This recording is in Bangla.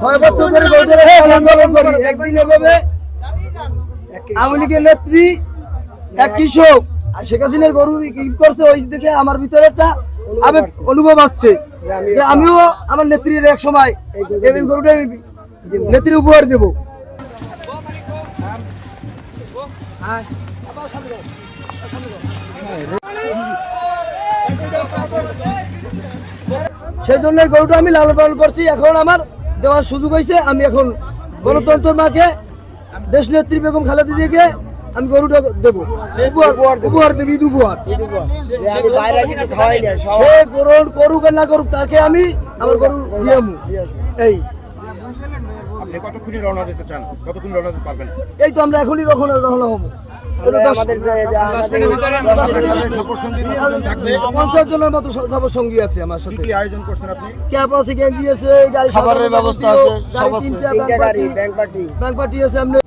ছয় বছর ধরে পালন করি। একদিন এভাবে আওয়ামী লীগের নেত্রী, এক কৃষক, আর শেখ হাসিনার গরু করছে, ওই দেখে আমার ভিতরে একটা আবেগ অনুভব আসছে যে আমিও আমার নেত্রীর এক সময় এই গরুটা আমি নেত্রীর উপহার দেব। সেই জন্য গরুটা আমি লালন পালন করছি। এখন আমার দেওয়ার সুযোগ হয়েছে। আমি এখন গণতন্ত্র মাকে দেশ নেত্রী বেগম খালেদা জিয়াকে আমি গরুটা দেবো। উপহার দেবো। ঈদ উপহার। সে গ্রহণ করুক আর না করুক তাকে আমি আমার গরু দিয়ে। এই। আপনি কতক্ষণই রওনা দিতে চান? কতক্ষণ রওনা দিতে পারবেন? এই তো আমরা এখনই রখন রওনা হব। পঞ্চাশ জনের মতো সবার সঙ্গী আছে আমার সাথে। কি আয়োজন করছেন আপনি? ক্যাব আছে গেঞ্জি আছে গাড়ি খাবারের ব্যবস্থা আছে, গাড়ি তিনটা ব্যাংক পার্টি ব্যাংক পার্টি। আছে আপনি